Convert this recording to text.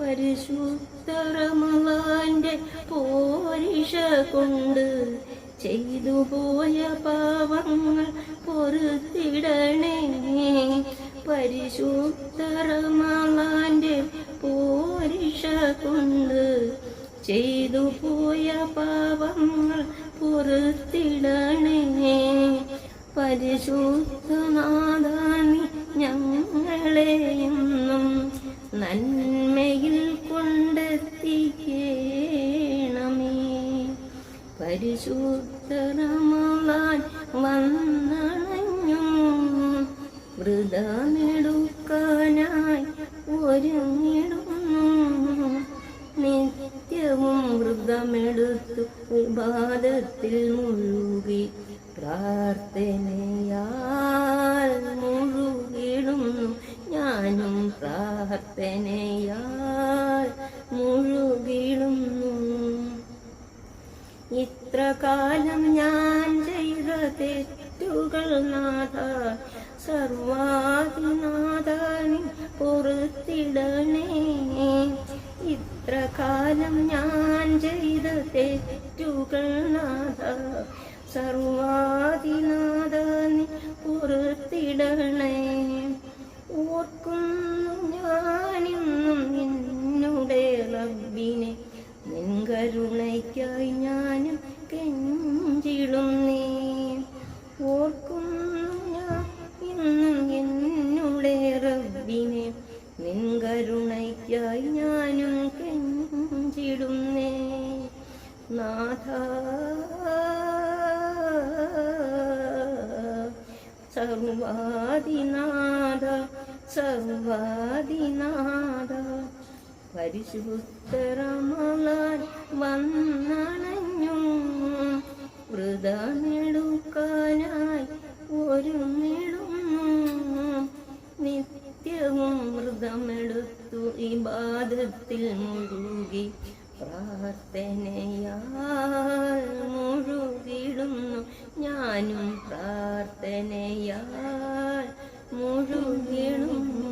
പരിശുദ്ധ റമളാന്റെ പോരിഷ കൊണ്ട് ചെയ്തു പോയ പാവങ്ങൾ പൊറുത്തിടണേ പരിശുദ്ധ റമളാന്റെ പോരിഷ കൊണ്ട് ചെയ്തു പോയ പാവങ്ങൾ പൊറുത്തിടണേ പരിശുദ്ധനാഥാനി ഞങ്ങളെയൊന്നും പരിശുദ്ധരമളാൻ വന്നണഞ്ഞു വൃതമെടുക്കാനായി ഒരുങ്ങിടുന്നു. നിത്യവും വ്രതമെടുത്തു വിവാദത്തിൽ മുഴുകി പ്രാർത്ഥനയാൽ മുഴുകിടുന്നു. ഞാനും പ്രാർത്ഥനയാൽ ഇത്ര കാലം ഞാൻ ചെയ്ത തെറ്റുകൾ നാഥ സർവാധിനാഥാനി പൊറുത്തിടണേ. ഇത്ര കാലം ഞാൻ ചെയ്ത തെറ്റുകൾ നാഥ സർവാധിനാഥാനി പൊറുത്തിടണേ. ഓർക്കുന്നു ഞാനിന്നും നിൻകരുണയ്ക്കായി ഞാനും കെഞ്ചിടുന്നേ. നാഥ. സർവാദിനാഥ സർവാദിനാഥ. പരിശുദ്ധരമലാൻ വന്നണഞ്ഞു. വൃതമെടുക്കാനായി നാമെടുത്തു ഇബാദത്തിൽ മുഴുകി. പ്രാർത്ഥനയാൽ മുഴുകിടുന്നു. ഞാനും പ്രാർത്ഥനയാൽ മുഴുകിടുന്നു.